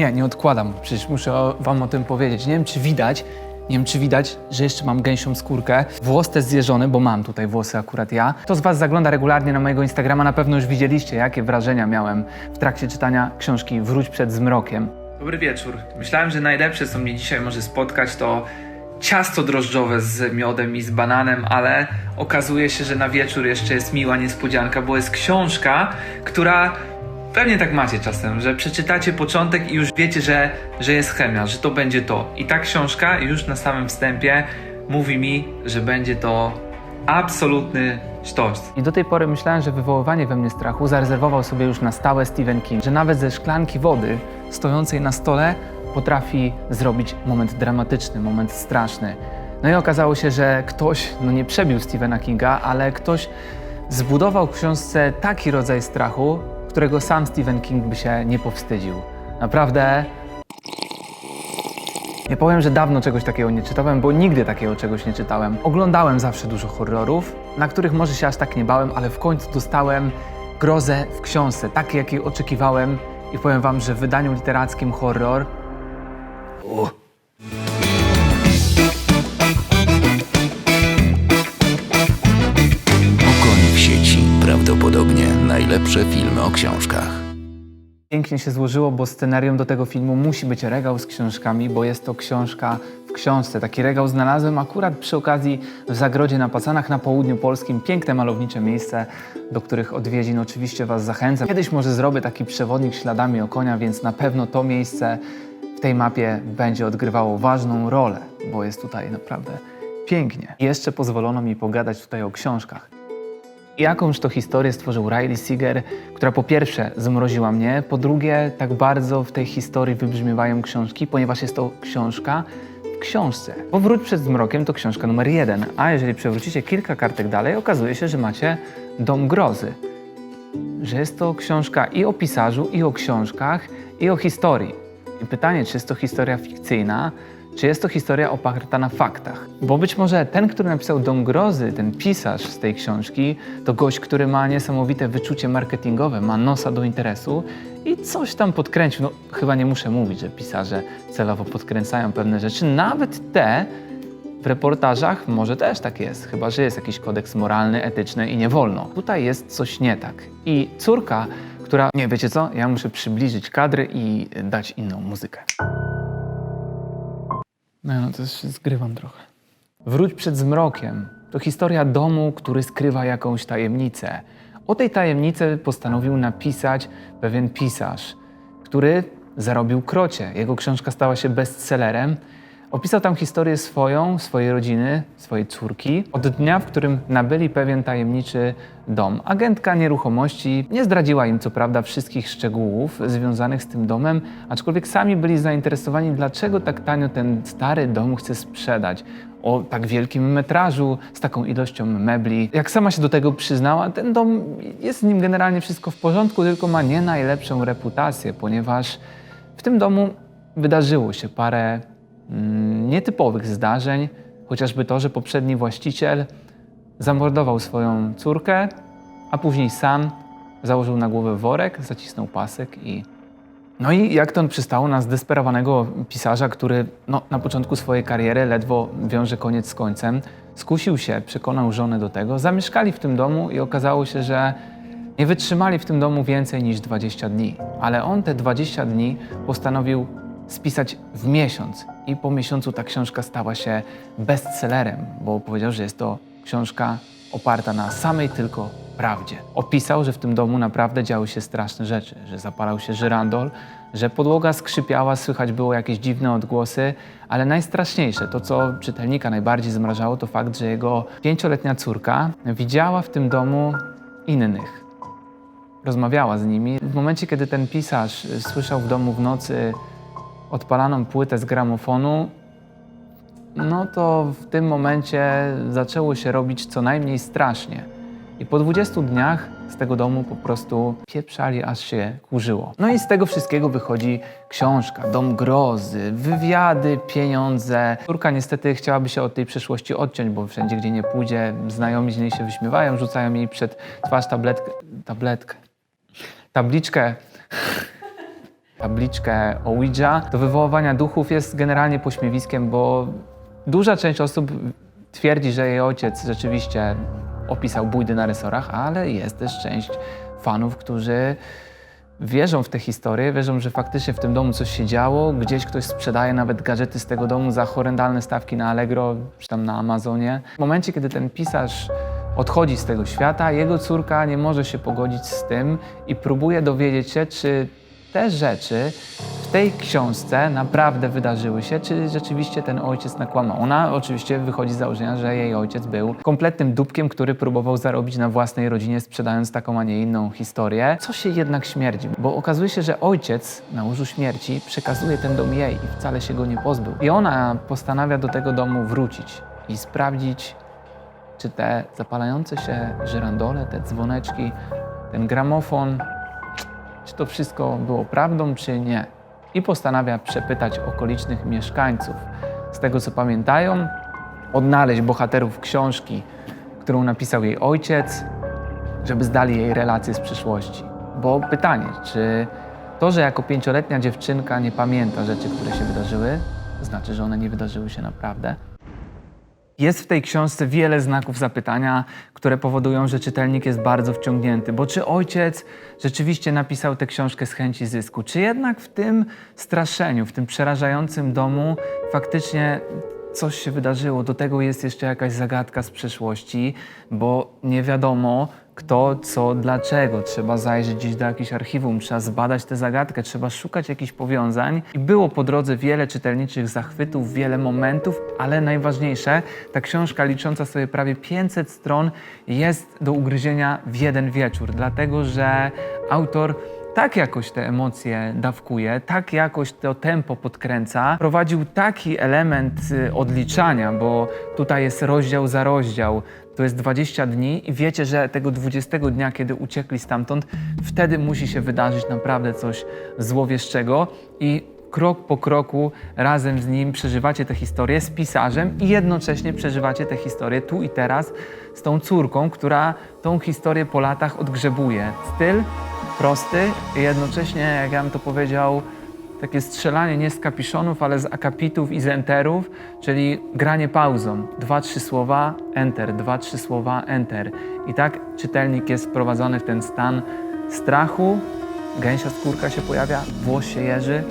Nie, nie odkładam. Przecież muszę o, wam o tym powiedzieć. Nie wiem, czy widać, nie wiem, czy widać, że jeszcze mam gęsią skórkę. Włos też zjeżony, bo mam tutaj włosy akurat ja. Kto z was zagląda regularnie na mojego Instagrama, na pewno już widzieliście, jakie wrażenia miałem w trakcie czytania książki Wróć przed zmrokiem. Dobry wieczór. Myślałem, że najlepsze, co mnie dzisiaj może spotkać, to ciasto drożdżowe z miodem i z bananem, ale okazuje się, że na wieczór jeszcze jest miła niespodzianka, bo jest książka, która pewnie tak macie czasem, że przeczytacie początek i już wiecie, że, że jest chemia, że to będzie to. I ta książka już na samym wstępie mówi mi, że będzie to absolutny sztos. I do tej pory myślałem, że wywoływanie we mnie strachu zarezerwował sobie już na stałe Stephen King, że nawet ze szklanki wody stojącej na stole potrafi zrobić moment dramatyczny, moment straszny. No i okazało się, że ktoś, no nie przebił Stephena Kinga, ale ktoś zbudował w książce taki rodzaj strachu, którego sam Stephen King by się nie powstydził. Naprawdę. Nie powiem, że dawno czegoś takiego nie czytałem, bo nigdy takiego czegoś nie czytałem. Oglądałem zawsze dużo horrorów, na których może się aż tak nie bałem, ale w końcu dostałem grozę w książce, takiej jakiej oczekiwałem. I powiem wam, że w wydaniu literackim horror Okoń Pięknie się złożyło, bo scenarium do tego filmu musi być regał z książkami, bo jest to książka w książce. Taki regał znalazłem akurat przy okazji w Zagrodzie na Pacanach na południu polskim. Piękne, malownicze miejsce, do których odwiedzin oczywiście Was zachęcam. Kiedyś może zrobię taki przewodnik śladami o konia, więc na pewno to miejsce w tej mapie będzie odgrywało ważną rolę, bo jest tutaj naprawdę pięknie. Jeszcze pozwolono mi pogadać tutaj o książkach. Jakąż to historię stworzył Riley Seeger, która po pierwsze zmroziła mnie, po drugie tak bardzo w tej historii wybrzmiewają książki, ponieważ jest to książka w książce. Powrót przed zmrokiem to książka numer jeden, a jeżeli przewrócicie kilka kartek dalej, okazuje się, że macie Dom Grozy. Że jest to książka i o pisarzu, i o książkach, i o historii. I pytanie, czy jest to historia fikcyjna, czy jest to historia oparta na faktach? Bo być może ten, który napisał Dom Grozy, ten pisarz z tej książki, to gość, który ma niesamowite wyczucie marketingowe, ma nosa do interesu i coś tam podkręcił. No, chyba nie muszę mówić, że pisarze celowo podkręcają pewne rzeczy, nawet te w reportażach może też tak jest, chyba że jest jakiś kodeks moralny, etyczny i nie wolno. Tutaj jest coś nie tak. I córka, która. Nie, wiecie co? Ja muszę przybliżyć kadry i dać inną muzykę. No, no to się zgrywam trochę. Wróć przed zmrokiem. To historia domu, który skrywa jakąś tajemnicę. O tej tajemnicy postanowił napisać pewien pisarz, który zarobił krocie. Jego książka stała się bestsellerem. Opisał tam historię swoją, swojej rodziny, swojej córki, od dnia, w którym nabyli pewien tajemniczy dom. Agentka nieruchomości nie zdradziła im, co prawda, wszystkich szczegółów związanych z tym domem, aczkolwiek sami byli zainteresowani, dlaczego tak tanio ten stary dom chce sprzedać. O tak wielkim metrażu, z taką ilością mebli. Jak sama się do tego przyznała, ten dom jest z nim generalnie wszystko w porządku, tylko ma nie najlepszą reputację, ponieważ w tym domu wydarzyło się parę nietypowych zdarzeń, chociażby to, że poprzedni właściciel zamordował swoją córkę, a później sam założył na głowę worek, zacisnął pasek i. No i jak to przystało na zdesperowanego pisarza, który no, na początku swojej kariery ledwo wiąże koniec z końcem, skusił się, przekonał żonę do tego, zamieszkali w tym domu i okazało się, że nie wytrzymali w tym domu więcej niż 20 dni. Ale on te 20 dni postanowił spisać w miesiąc. I po miesiącu ta książka stała się bestsellerem, bo powiedział, że jest to książka oparta na samej tylko prawdzie. Opisał, że w tym domu naprawdę działy się straszne rzeczy, że zapalał się żyrandol, że podłoga skrzypiała, słychać było jakieś dziwne odgłosy, ale najstraszniejsze, to co czytelnika najbardziej zmrażało, to fakt, że jego pięcioletnia córka widziała w tym domu innych rozmawiała z nimi. W momencie, kiedy ten pisarz słyszał w domu w nocy odpalaną płytę z gramofonu, no to w tym momencie zaczęło się robić co najmniej strasznie. I po 20 dniach z tego domu po prostu pieprzali, aż się kurzyło. No i z tego wszystkiego wychodzi książka, Dom Grozy, wywiady, pieniądze. Córka niestety chciałaby się od tej przeszłości odciąć, bo wszędzie, gdzie nie pójdzie, znajomi z niej się wyśmiewają, rzucają jej przed twarz tabletkę, tabletkę, tabliczkę tabliczkę Ouija do wywoływania duchów jest generalnie pośmiewiskiem, bo duża część osób twierdzi, że jej ojciec rzeczywiście opisał bójdy na resorach, ale jest też część fanów, którzy wierzą w te historie, wierzą, że faktycznie w tym domu coś się działo, gdzieś ktoś sprzedaje nawet gadżety z tego domu za horrendalne stawki na Allegro czy tam na Amazonie. W momencie, kiedy ten pisarz odchodzi z tego świata, jego córka nie może się pogodzić z tym i próbuje dowiedzieć się, czy te rzeczy w tej książce naprawdę wydarzyły się, czy rzeczywiście ten ojciec nakłamał. Ona oczywiście wychodzi z założenia, że jej ojciec był kompletnym dupkiem, który próbował zarobić na własnej rodzinie, sprzedając taką, a nie inną historię. Co się jednak śmierdzi, bo okazuje się, że ojciec na łożu śmierci przekazuje ten dom jej i wcale się go nie pozbył. I ona postanawia do tego domu wrócić i sprawdzić, czy te zapalające się żyrandole, te dzwoneczki, ten gramofon, czy to wszystko było prawdą, czy nie. I postanawia przepytać okolicznych mieszkańców. Z tego co pamiętają, odnaleźć bohaterów książki, którą napisał jej ojciec, żeby zdali jej relacje z przyszłości. Bo pytanie, czy to, że jako pięcioletnia dziewczynka nie pamięta rzeczy, które się wydarzyły, znaczy, że one nie wydarzyły się naprawdę? Jest w tej książce wiele znaków zapytania, które powodują, że czytelnik jest bardzo wciągnięty. Bo czy ojciec rzeczywiście napisał tę książkę z chęci zysku? Czy jednak w tym straszeniu, w tym przerażającym domu faktycznie coś się wydarzyło? Do tego jest jeszcze jakaś zagadka z przeszłości, bo nie wiadomo kto, co, dlaczego. Trzeba zajrzeć gdzieś do jakichś archiwum, trzeba zbadać tę zagadkę, trzeba szukać jakichś powiązań. I było po drodze wiele czytelniczych zachwytów, wiele momentów, ale najważniejsze, ta książka licząca sobie prawie 500 stron jest do ugryzienia w jeden wieczór, dlatego że autor tak jakoś te emocje dawkuje, tak jakoś to tempo podkręca. Prowadził taki element y, odliczania, bo tutaj jest rozdział za rozdział. To jest 20 dni i wiecie, że tego 20 dnia, kiedy uciekli stamtąd, wtedy musi się wydarzyć naprawdę coś złowieszczego i krok po kroku razem z nim przeżywacie tę historię z pisarzem i jednocześnie przeżywacie tę historię tu i teraz z tą córką, która tą historię po latach odgrzebuje. Styl prosty i jednocześnie, jak ja bym to powiedział, takie strzelanie nie z kapiszonów, ale z akapitów i z enterów, czyli granie pauzą. Dwa, trzy słowa, enter, dwa, trzy słowa, enter. I tak czytelnik jest wprowadzony w ten stan strachu, gęsia skórka się pojawia, włos się jeży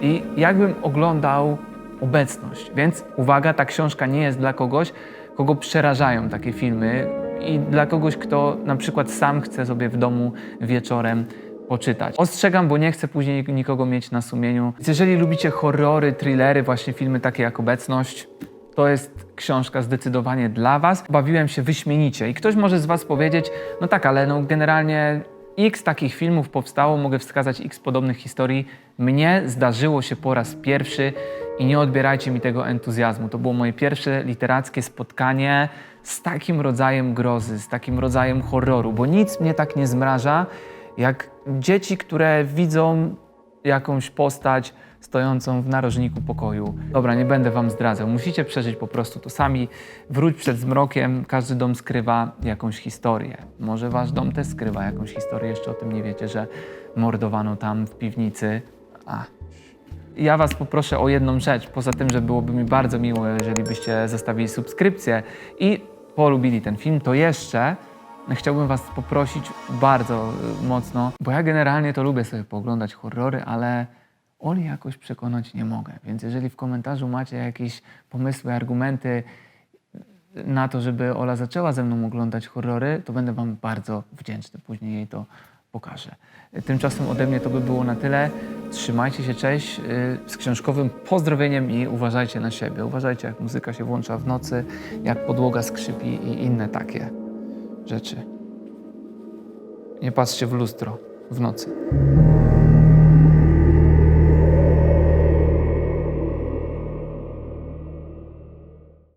i jakbym oglądał obecność. Więc uwaga, ta książka nie jest dla kogoś, kogo przerażają takie filmy i dla kogoś, kto na przykład sam chce sobie w domu wieczorem poczytać. Ostrzegam, bo nie chcę później nikogo mieć na sumieniu. Więc jeżeli lubicie horrory, thrillery, właśnie filmy takie jak Obecność, to jest książka zdecydowanie dla Was. Bawiłem się wyśmienicie i ktoś może z Was powiedzieć, no tak, ale no generalnie X takich filmów powstało, mogę wskazać X podobnych historii. Mnie zdarzyło się po raz pierwszy i nie odbierajcie mi tego entuzjazmu. To było moje pierwsze literackie spotkanie z takim rodzajem grozy, z takim rodzajem horroru, bo nic mnie tak nie zmraża, jak dzieci, które widzą jakąś postać stojącą w narożniku pokoju. Dobra, nie będę wam zdradzał. Musicie przeżyć po prostu to sami. Wróć przed zmrokiem. Każdy dom skrywa jakąś historię. Może wasz dom też skrywa jakąś historię. Jeszcze o tym nie wiecie, że mordowano tam w piwnicy. A. Ja was poproszę o jedną rzecz. Poza tym, że byłoby mi bardzo miło, jeżeli byście zostawili subskrypcję i polubili ten film, to jeszcze chciałbym Was poprosić bardzo y, mocno, bo ja generalnie to lubię sobie pooglądać horrory, ale Oli jakoś przekonać nie mogę. Więc jeżeli w komentarzu macie jakieś pomysły, argumenty na to, żeby Ola zaczęła ze mną oglądać horrory, to będę Wam bardzo wdzięczny. Później jej to pokażę. Tymczasem ode mnie to by było na tyle. Trzymajcie się, cześć. y, Z książkowym pozdrowieniem i uważajcie na siebie. Uważajcie, jak muzyka się włącza w nocy, jak podłoga skrzypi i inne takie rzeczy. Nie patrzcie w lustro w nocy.